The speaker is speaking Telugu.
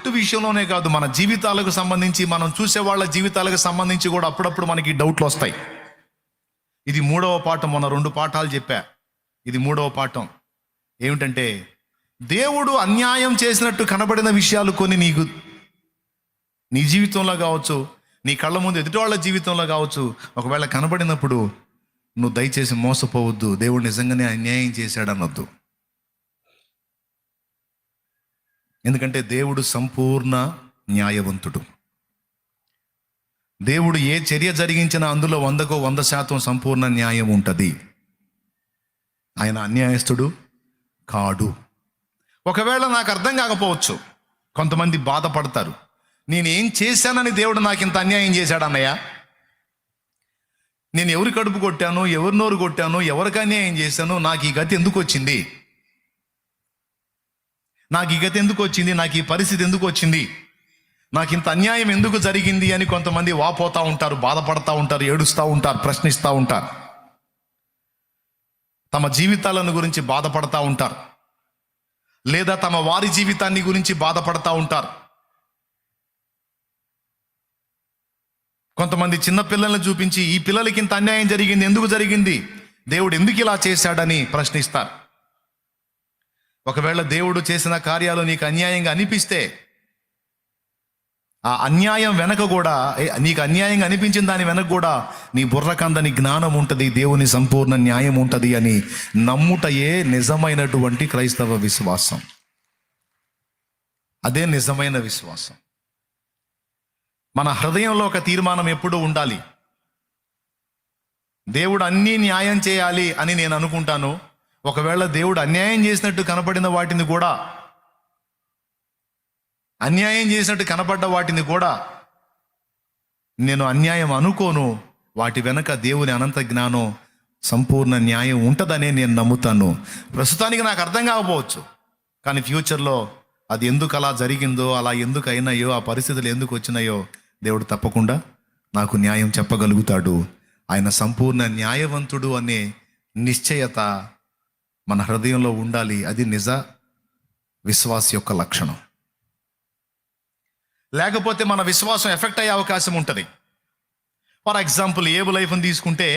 జట్టు విషయంలోనే కాదు మన జీవితాలకు సంబంధించి మనం చూసే వాళ్ళ జీవితాలకు సంబంధించి కూడా అప్పుడప్పుడు మనకి డౌట్లు వస్తాయి. ఇది మూడవ పాఠం మొన్న రెండు పాఠాలు చెప్పా. ఇది మూడవ పాఠం. ఏమిటంటే దేవుడు అన్యాయం చేసినట్టు కనబడిన విషయాలు కొన్ని నీకు నీ జీవితంలో కావచ్చు నీ కళ్ళ ముందు ఎదుటివాళ్ళ జీవితంలో కావచ్చు ఒకవేళ కనబడినప్పుడు నువ్వు దయచేసి మోసపోవద్దు. దేవుడు నిజంగానే అన్యాయం చేశాడనొద్దు. ఎందుకంటే దేవుడు సంపూర్ణ న్యాయవంతుడు. దేవుడు ఏ చర్య జరిగించినా అందులో వందకో వంద శాతం సంపూర్ణ న్యాయం ఉంటుంది. ఆయన అన్యాయస్తుడు కాడు. ఒకవేళ నాకు అర్థం కాకపోవచ్చు కొంతమంది బాధపడతారు నేనేం చేశానని దేవుడు నాకు ఇంత అన్యాయం చేశాడు అన్నయ్య? నేను ఎవరి కడుపు కొట్టాను ఎవరి నోరు కొట్టాను ఎవరికి అన్యాయం చేశాను నాకు ఈ గతి ఎందుకు వచ్చింది? నాకు ఈ గతి ఎందుకు వచ్చింది? నాకు ఈ పరిస్థితి ఎందుకు వచ్చింది? నాకు ఇంత అన్యాయం ఎందుకు జరిగింది? అని కొంతమంది వాపోతూ ఉంటారు బాధపడతా ఉంటారు ఏడుస్తూ ఉంటారు ప్రశ్నిస్తూ ఉంటారు. తమ జీవితాలను గురించి బాధపడతా ఉంటారు. లేదా తమ వారి జీవితాన్ని గురించి బాధపడతా ఉంటారు. కొంతమంది చిన్న పిల్లల్ని చూపించి ఈ పిల్లలకి ఇంత అన్యాయం జరిగింది ఎందుకు జరిగింది? దేవుడు ఎందుకు ఇలా చేశాడని ప్రశ్నిస్తారు. ఒకవేళ దేవుడు చేసిన కార్యాలు నీకు అన్యాయంగా అనిపిస్తే ఆ అన్యాయం వెనక కూడా నీకు అన్యాయంగా అనిపించిన దాని వెనక కూడా నీ బుర్రకందని జ్ఞానం ఉంటుంది దేవుని సంపూర్ణ న్యాయం ఉంటుంది అని నమ్ముటయే నిజమైనటువంటి క్రైస్తవ విశ్వాసం. అదే నిజమైన విశ్వాసం. మన హృదయంలో ఒక తీర్మానం ఎప్పుడూ ఉండాలి. దేవుడు అన్నీ న్యాయం చేయాలి అని నేను అనుకుంటాను. ఒకవేళ దేవుడు అన్యాయం చేసినట్టు కనపడిన వాటిని కూడా అన్యాయం చేసినట్టు కనపడ్డ వాటిని కూడా నేను అన్యాయం అనుకోను. వాటి వెనక దేవుని అనంత జ్ఞానం సంపూర్ణ న్యాయం ఉంటుందనే నేను నమ్ముతాను. ప్రస్తుతానికి నాకు అర్థం కాకపోవచ్చు. కానీ ఫ్యూచర్లో అది ఎందుకు అలా జరిగిందో అలా ఎందుకు అయినాయో ఆ పరిస్థితులు ఎందుకు వచ్చినాయో దేవుడు తప్పకుండా నాకు న్యాయం చెప్పగలుగుతాడు. ఆయన సంపూర్ణ న్యాయవంతుడు అనే నిశ్చయత మన హృదయంలో ఉండాలి. అది నిజ విశ్వాస యొక్క లక్షణం. లేకపోతే మన విశ్వాసం ఎఫెక్ట్ అయ్యే అవకాశం ఉంటుంది. ఫర్ ఎగ్జాంపుల్ ఏబు లైఫ్ని తీసుకుంటే